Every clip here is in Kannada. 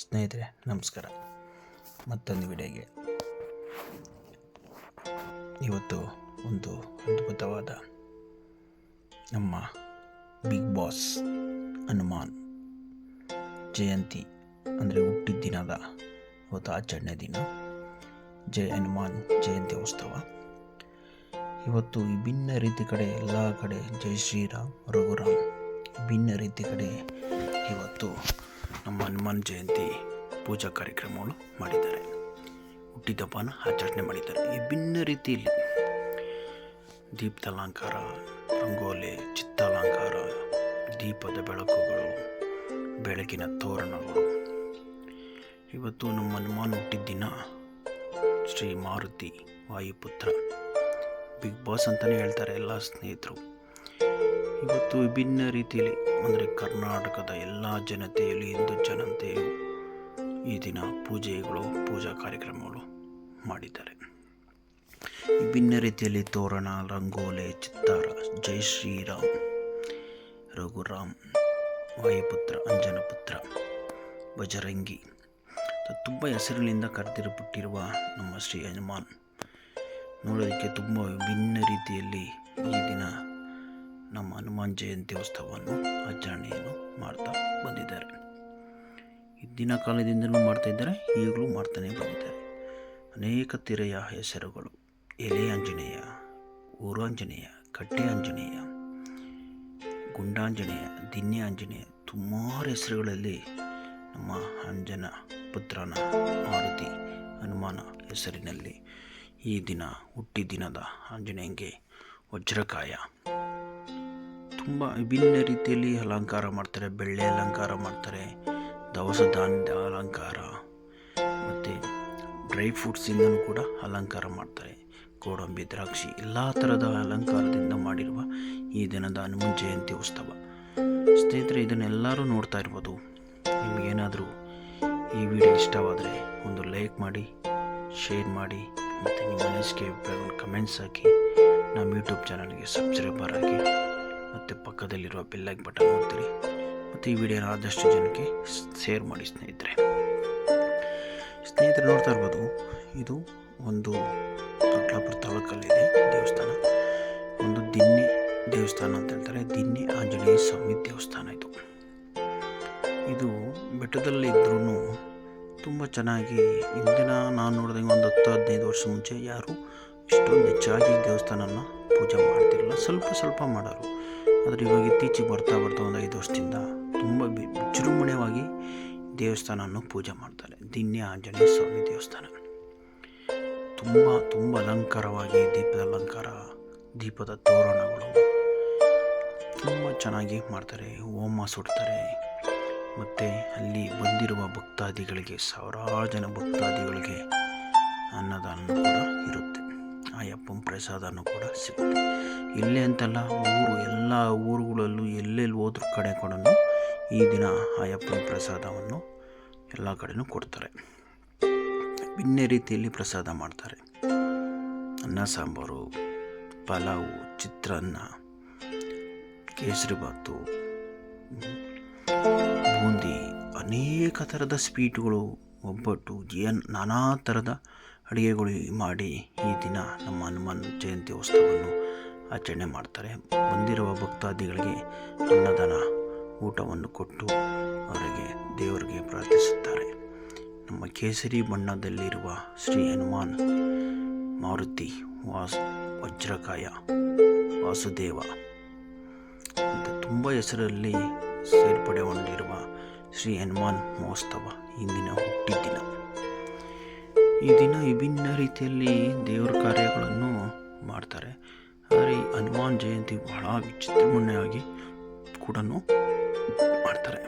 ಸ್ನೇಹಿತರೆ, ನಮಸ್ಕಾರ. ಮತ್ತೊಂದು ವಿಡಿಯೋಗೆ ಇವತ್ತು ಒಂದು ಅದ್ಭುತವಾದ ನಮ್ಮ ಬಿಗ್ ಬಾಸ್ ಹನುಮಾನ್ ಜಯಂತಿ, ಅಂದರೆ ಹುಟ್ಟಿದ ದಿನದ ಇವತ್ತು ಆಚರಣೆ ದಿನ. ಜಯ ಹನುಮಾನ್ ಜಯಂತಿ ಉತ್ಸವ. ಇವತ್ತು ವಿಭಿನ್ನ ರೀತಿ ಕಡೆ, ಎಲ್ಲ ಕಡೆ ಜೈ ಶ್ರೀರಾಮ್, ರಘುರಾಮ್. ವಿಭಿನ್ನ ರೀತಿ ಕಡೆ ಇವತ್ತು ನಮ್ಮ ಹನುಮಾನ್ ಜಯಂತಿ ಪೂಜಾ ಕಾರ್ಯಕ್ರಮಗಳು ಮಾಡಿದ್ದಾರೆ. ಹುಟ್ಟಿದಬ್ಬನ ಆಚರಣೆ ಮಾಡಿದ್ದಾರೆ. ವಿಭಿನ್ನ ರೀತಿಯಲ್ಲಿ ದೀಪದ ಅಲಂಕಾರ ರಂಗೋಲಿ, ಚಿತ್ತಾಲಂಕಾರ, ದೀಪದ ಬೆಳಕುಗಳು, ಬೆಳಕಿನ ತೋರಣಗಳು. ಇವತ್ತು ನಮ್ಮ ಹನುಮಾನ್ ಹುಟ್ಟಿದ ದಿನ ಶ್ರೀ ಮಾರುತಿ ವಾಯುಪುತ್ರ. ಬಿಗ್ ಬಾಸ್ ಅಂತಲೇ ಹೇಳ್ತಾರೆ ಎಲ್ಲ ಸ್ನೇಹಿತರು. ಇವತ್ತು ವಿಭಿನ್ನ ರೀತಿಯಲ್ಲಿ, ಅಂದರೆ ಕರ್ನಾಟಕದ ಎಲ್ಲ ಜನತೆಯಲ್ಲಿ ಹಿಂದೂ ಜನತೆಯು ಈ ದಿನ ಪೂಜೆಗಳು, ಪೂಜಾ ಕಾರ್ಯಕ್ರಮಗಳು ಮಾಡಿದ್ದಾರೆ. ವಿಭಿನ್ನ ರೀತಿಯಲ್ಲಿ ತೋರಣ, ರಂಗೋಲೆ, ಚಿತ್ತಾರ, ಜೈ ಶ್ರೀರಾಮ್, ರಘುರಾಮ್, ವಾಯುಪುತ್ರ, ಅಂಜನಪುತ್ರ, ಬಜರಂಗಿ. ತುಂಬ ಹೆಸರಿನಿಂದ ಕರೆದಿರಬಿಟ್ಟಿರುವ ನಮ್ಮ ಶ್ರೀ ಹನುಮಾನ್ ನೋಡೋದಕ್ಕೆ ತುಂಬ ವಿಭಿನ್ನ ರೀತಿಯಲ್ಲಿ ಈ ದಿನ ನಮ್ಮ ಹನುಮಾನ್ ಜಯಂತಿ ಉತ್ಸವವನ್ನು ಆಚರಣೆಯನ್ನು ಮಾಡ್ತಾ ಬಂದಿದ್ದಾರೆ. ಹಿಂದಿನ ಕಾಲದಿಂದಲೂ ಮಾಡ್ತಾ ಇದ್ದಾರೆ, ಈಗಲೂ ಮಾಡ್ತಾನೆ ಬಂದಿದ್ದಾರೆ. ಅನೇಕ ತಿರೆಯ ಹೆಸರುಗಳು. ಎಲೆ ಆಂಜನೇಯ ಊರಾಂಜನೇಯ ಕಟ್ಟೆ ಆಂಜನೇಯ ಗುಂಡಾಂಜನೇಯ ದಿನ್ಯ ಆಂಜನೇಯ, ಸುಮಾರು ಹೆಸರುಗಳಲ್ಲಿ ನಮ್ಮ ಅಂಜನ ಪುತ್ರನ ಮಾರುತಿ ಹನುಮಾನ ಹೆಸರಿನಲ್ಲಿ ಈ ದಿನ ಹುಟ್ಟಿ ದಿನದ ಆಂಜನೇಯಂಗೆ ವಜ್ರಕಾಯ. ತುಂಬ ವಿಭಿನ್ನ ರೀತಿಯಲ್ಲಿ ಅಲಂಕಾರ ಮಾಡ್ತಾರೆ, ಬೆಳ್ಳಿ ಅಲಂಕಾರ ಮಾಡ್ತಾರೆ, ದವಸ ಧಾನ್ಯದ ಅಲಂಕಾರ, ಮತ್ತು ಡ್ರೈ ಫ್ರೂಟ್ಸಿಂದನೂ ಕೂಡ ಅಲಂಕಾರ ಮಾಡ್ತಾರೆ. ಗೋಡಂಬಿ, ದ್ರಾಕ್ಷಿ ಎಲ್ಲ ಥರದ ಅಲಂಕಾರದಿಂದ ಮಾಡಿರುವ ಈ ದಿನದ ಹನುಮನ್ ಜಯಂತಿ ಉತ್ಸವ. ಸ್ನೇಹಿತರೆ ಇದನ್ನೆಲ್ಲರೂ ನೋಡ್ತಾ ಇರ್ಬೋದು. ನಿಮಗೇನಾದರೂ ಈ ವಿಡಿಯೋ ಇಷ್ಟವಾದರೆ ಒಂದು ಲೈಕ್ ಮಾಡಿ, ಶೇರ್ ಮಾಡಿ, ಮತ್ತು ನಿಮ್ಮ ಅನಿಸಿಕೆ ಅಭಿಪ್ರಾಯವನ್ನು ಕಮೆಂಟ್ಸ್ ಹಾಕಿ. ನಮ್ಮ ಯೂಟ್ಯೂಬ್ ಚಾನಲ್ಗೆ ಸಬ್ಸ್ಕ್ರೈಬರ್ ಆಗಿ. ಮತ್ತು ಪಕ್ಕದಲ್ಲಿರುವ ಬೆಲ್ಲೈಕ್ ಬಟನ್ ಒತ್ತಿರಿ ಮತ್ತು ಈ ವಿಡಿಯೋನ ಆದಷ್ಟು ಜನಕ್ಕೆ ಶೇರ್ ಮಾಡಿ ಸ್ನೇಹಿತರೆ. ಸ್ನೇಹಿತರೆ ನೋಡ್ತಾ ಇರ್ಬೋದು, ಇದು ಒಂದು ದೊಡ್ಡಾಪುರ ತಾಲೂಕಲ್ಲಿದೆ ದೇವಸ್ಥಾನ. ಒಂದು ದಿನ್ನಿ ದೇವಸ್ಥಾನ ಅಂತ ಹೇಳ್ತಾರೆ. ದಿನ್ನಿ ಆಂಜನೇಯ ಸ್ವಾಮಿ ದೇವಸ್ಥಾನ ಇದು. ಇದು ಬೆಟ್ಟದಲ್ಲಿ ಇದ್ರೂ ತುಂಬ ಚೆನ್ನಾಗಿ, ಇಂದಿನ ನಾನು ನೋಡಿದಂಗೆ ಒಂದು ಹತ್ತು, ಹದಿನೈದು ವರ್ಷ ಮುಂಚೆ ಯಾರು ಇಷ್ಟೊಂದು ಹೆಚ್ಚಾಗಿ ದೇವಸ್ಥಾನನ ಪೂಜೆ ಮಾಡ್ತಿರಲಿಲ್ಲ. ಸ್ವಲ್ಪ ಸ್ವಲ್ಪ ಮಾಡೋರು. ಆದರೆ ಇವಾಗ ಇತ್ತೀಚೆಗೆ ಬರ್ತಾ ಬರ್ತಾ ಒಂದು ಐದು ವರ್ಷದಿಂದ ತುಂಬ ವಿಜೃಂಭಣೆಯವಾಗಿ ದೇವಸ್ಥಾನವನ್ನು ಪೂಜೆ ಮಾಡ್ತಾರೆ. ದಿನ್ಯ ಆಂಜನೇಯ ಸ್ವಾಮಿ ದೇವಸ್ಥಾನ. ತುಂಬ ತುಂಬ ಅಲಂಕಾರವಾಗಿ ದೀಪದ ಅಲಂಕಾರ, ದೀಪದ ತೋರಣಗಳು ತುಂಬ ಚೆನ್ನಾಗಿ ಮಾಡ್ತಾರೆ, ಹೋಮ ಸುಡ್ತಾರೆ. ಮತ್ತು ಅಲ್ಲಿ ಬಂದಿರುವ ಭಕ್ತಾದಿಗಳಿಗೆ, ಸಾವಿರಾರು ಜನ ಭಕ್ತಾದಿಗಳಿಗೆ ಅನ್ನದಾನ ಕೂಡ ಇರುತ್ತೆ. ಅಯ್ಯಪ್ಪನ ಪ್ರಸಾದನೂ ಕೂಡ ಸಿಗುತ್ತೆ. ಇಲ್ಲೇ ಅಂತಲ್ಲ, ಊರು, ಎಲ್ಲ ಊರುಗಳಲ್ಲೂ ಎಲ್ಲೆಲ್ಲಿ ಹೋದ್ರ ಕಡೆ ಕೂಡ ಈ ದಿನ ಅಯ್ಯಪ್ಪನ ಪ್ರಸಾದವನ್ನು ಎಲ್ಲ ಕಡೆಯೂ ಕೊಡ್ತಾರೆ. ಭಿನ್ನ ರೀತಿಯಲ್ಲಿ ಪ್ರಸಾದ ಮಾಡ್ತಾರೆ. ಅನ್ನ, ಸಾಂಬಾರು, ಪಲಾವು, ಚಿತ್ರಾನ್ನ ಕೇಸರಿಬಾತು ಬೂಂದಿ, ಅನೇಕ ಥರದ ಸ್ವೀಟ್ಗಳು, ಒಬ್ಬಟ್ಟು, ಏನು ನಾನಾ ಥರದ ಅಡುಗೆಗಳು ಮಾಡಿ ಈ ದಿನ ನಮ್ಮ ಹನುಮಾನ್ ಜಯಂತಿ ಉತ್ಸವವನ್ನು ಆಚರಣೆ ಮಾಡ್ತಾರೆ. ಬಂದಿರುವ ಭಕ್ತಾದಿಗಳಿಗೆ ಅನ್ನದಾನ ಊಟವನ್ನು ಕೊಟ್ಟು ಅವರಿಗೆ ದೇವರಿಗೆ ಪ್ರಾರ್ಥಿಸುತ್ತಾರೆ. ನಮ್ಮ ಕೇಸರಿ ಬಣ್ಣದಲ್ಲಿರುವ ಶ್ರೀ ಹನುಮಾನ್ ಮಾರುತಿ ವಾಸ್ ವಜ್ರಕಾಯ ವಾಸುದೇವ ಅಂತ ತುಂಬ ಹೆಸರಲ್ಲಿ ಸೇರ್ಪಡೆಗೊಂಡಿರುವ ಶ್ರೀ ಹನುಮಾನ್ ಮಹೋತ್ಸವ ಇಂದಿನ ಹುಟ್ಟಿದ ದಿನ ಈ ದಿನ ವಿಭಿನ್ನ ರೀತಿಯಲ್ಲಿ ದೇವರ ಕಾರ್ಯಗಳನ್ನು ಮಾಡ್ತಾರೆ. ಆದರೆ ಈ ಹನುಮಾನ್ ಜಯಂತಿ ಬಹಳ ವಿಚಿತ್ರಮಣ್ಯವಾಗಿ ಕೂಡ ಮಾಡ್ತಾರೆ.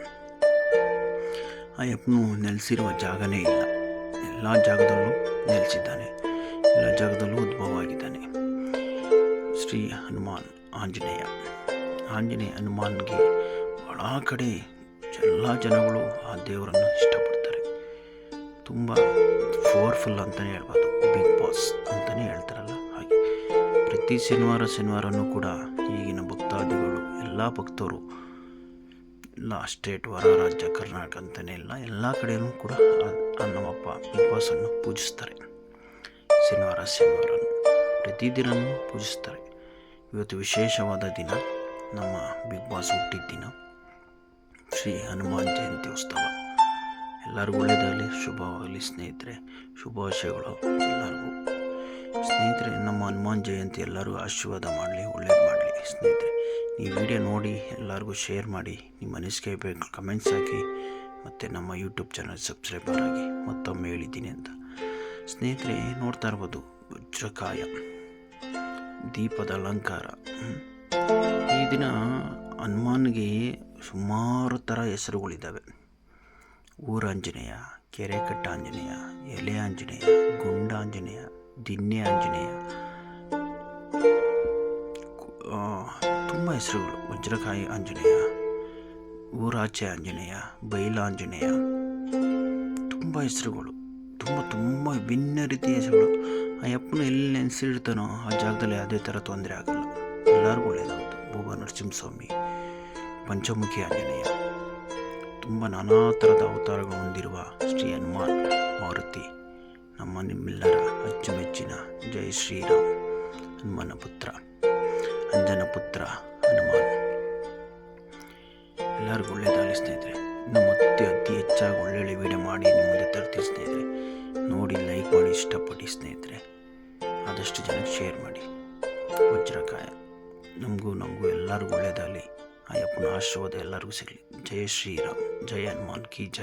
ಅಯ್ಯಪ್ಪನು ನೆಲೆಸಿರುವ ಜಾಗನೇ ಇಲ್ಲ. ಎಲ್ಲ ಜಾಗದಲ್ಲೂ ನೆಲೆಸಿದ್ದಾನೆ. ಎಲ್ಲ ಜಾಗದಲ್ಲೂ ಉದ್ಭವ ಆಗಿದ್ದಾನೆ ಶ್ರೀ ಹನುಮಾನ್ ಆಂಜನೇಯ. ಆಂಜನೇಯ ಹನುಮಾನ್ಗೆ ಬಹಳ ಕಡೆ ಎಲ್ಲ ಜನಗಳು ಆ ದೇವರನ್ನು ಇಷ್ಟಪಡ್ತಾರೆ. ತುಂಬ ಪವರ್ಫುಲ್ ಅಂತಲೇ ಹೇಳ್ಬೋದು, ಬಿಗ್ ಬಾಸ್ ಅಂತಲೇ ಹೇಳ್ತಾರಲ್ಲ, ಹಾಗೆ. ಪ್ರತಿ ಶನಿವಾರ ಶನಿವಾರನೂ ಕೂಡ ಈಗಿನ ಭಕ್ತಾದಿಗಳು, ಎಲ್ಲ ಭಕ್ತರು, ಎಲ್ಲ ಸ್ಟೇಟ್ ಹೊರ ರಾಜ್ಯ ಕರ್ನಾಟಕ ಅಂತಲೇ ಇಲ್ಲ, ಎಲ್ಲ ಕಡೆಯೂ ಕೂಡ ನಮ್ಮಪ್ಪ ಬಿಗ್ ಬಾಸನ್ನು ಪೂಜಿಸ್ತಾರೆ. ಶನಿವಾರ ಶನಿವಾರ ಪ್ರತಿದಿನವೂ ಪೂಜಿಸ್ತಾರೆ. ಇವತ್ತು ವಿಶೇಷವಾದ ದಿನ, ನಮ್ಮ ಬಿಗ್ ಬಾಸ್ ಹುಟ್ಟಿದ ದಿನ, ಶ್ರೀ ಹನುಮಾನ್ ಜಯಂತಿ ಉತ್ಸವ. ಎಲ್ಲರಿಗೂ ಒಳ್ಳೆಯದಾಗಲಿ, ಶುಭವಾಗಲಿ ಸ್ನೇಹಿತರೆ. ಶುಭಾಶಯಗಳು ಎಲ್ಲರಿಗೂ. ಸ್ನೇಹಿತರೆ, ನಮ್ಮ ಹನುಮಾನ್ ಜಯಂತಿ ಎಲ್ಲರಿಗೂ ಆಶೀರ್ವಾದ ಮಾಡಲಿ, ಒಳ್ಳೇದು ಮಾಡಲಿ ಸ್ನೇಹಿತರೆ. ಈ ವಿಡಿಯೋ ನೋಡಿ, ಎಲ್ಲರಿಗೂ ಶೇರ್ ಮಾಡಿ, ನಿಮ್ಮ ಅನಿಸಿಕೆ ಬೇಕು ಕಮೆಂಟ್ಸ್ ಹಾಕಿ, ಮತ್ತು ನಮ್ಮ ಯೂಟ್ಯೂಬ್ ಚಾನಲ್ ಸಬ್ಸ್ಕ್ರೈಬರ್ ಆಗಿ ಮತ್ತೊಮ್ಮೆ ಹೇಳಿದ್ದೀನಿ ಅಂತ. ಸ್ನೇಹಿತರೆ, ನೋಡ್ತಾ ಇರ್ಬೋದು, ವಜ್ರಕಾಯ, ದೀಪದ ಅಲಂಕಾರ. ಈ ದಿನ ಹನುಮಾನ್ಗೆ ಸುಮಾರು ಥರ ಹೆಸರುಗಳಿದ್ದಾವೆ. ಊರಾಂಜನೇಯ ಕೆರೆಕಟ್ಟ ಆಂಜನೇಯ ಎಲೆ ಆಂಜನೇಯ ಗುಂಡಾಂಜನೇಯ ದಿನ್ನೆ ಆಂಜನೇಯ ತುಂಬ ಹೆಸರುಗಳು. ವಜ್ರಕಾಯಿ ಆಂಜನೇಯ ಊರಾಚೆ ಆಂಜನೇಯ ಬೈಲಾಂಜನೇಯ, ತುಂಬ ಹೆಸರುಗಳು. ತುಂಬ ತುಂಬ ವಿಭಿನ್ನ ರೀತಿಯ ಹೆಸರುಗಳು. ಆ ಯಪ್ಪನ ಎಲ್ಲಿ ನೆನೆಸಿಡ್ತಾನೋ ಆ ಜಾಗದಲ್ಲಿ ಯಾವುದೇ ಥರ ತೊಂದರೆ ಆಗಲ್ಲ. ಎಲ್ಲರಿಗೂ ಒಳ್ಳೆಯದಾಗುತ್ತೆ ಭೂವ ನರಸಿಂಹಸ್ವಾಮಿ ಪಂಚಮುಖಿ ಆಂಜನೇಯ ತುಂಬ ನಾನಾ ಥರದ ಅವತಾರಗಳು ಹೊಂದಿರುವ ಶ್ರೀ ಹನುಮಾನ್ ಮಾರುತಿ, ನಮ್ಮ ನಿಮ್ಮೆಲ್ಲರ ಅಚ್ಚುಮೆಚ್ಚಿನ ಜೈ ಶ್ರೀರಾಮ್, ಹನುಮನ ಪುತ್ರ, ಅಂಜನ ಪುತ್ರ ಹನುಮಾನ್. ಎಲ್ಲರಿಗೂ ಒಳ್ಳೆಯದಾಗಲಿ ಸ್ನೇಹಿತರೆ, ಇನ್ನು ಮತ್ತೆ ಅತಿ ಹೆಚ್ಚಾಗಿ ಒಳ್ಳೊಳ್ಳೆ ವಿಡಿಯೋ ಮಾಡಿ ನಿಮ್ಮ ಮುಂದೆ ತರ್ತೀನಿ ಸ್ನೇಹಿತರೆ. ನೋಡಿ ಲೈಕ್ ಮಾಡಿ ಇಷ್ಟಪಟ್ಟು ಸ್ನೇಹಿತರೆ. ಆದಷ್ಟು ಜನಕ್ಕೆ ಶೇರ್ ಮಾಡಿ. ವಜ್ರಕಾಯ. ನಮಗೂ ನಮಗೂ ಎಲ್ಲರಿಗೂ ಒಳ್ಳೆಯದಾಗಲಿ ಆ ಯಪ್ಪನ ಆಶೀರ್ವಾದ ಎಲ್ಲರಿಗೂ ಸಿಗಲಿ. ಜಯ ಶ್ರೀರಾಮ್. ಜಯ ಹನುಮಾನ್ ಕಿ ಜೈ.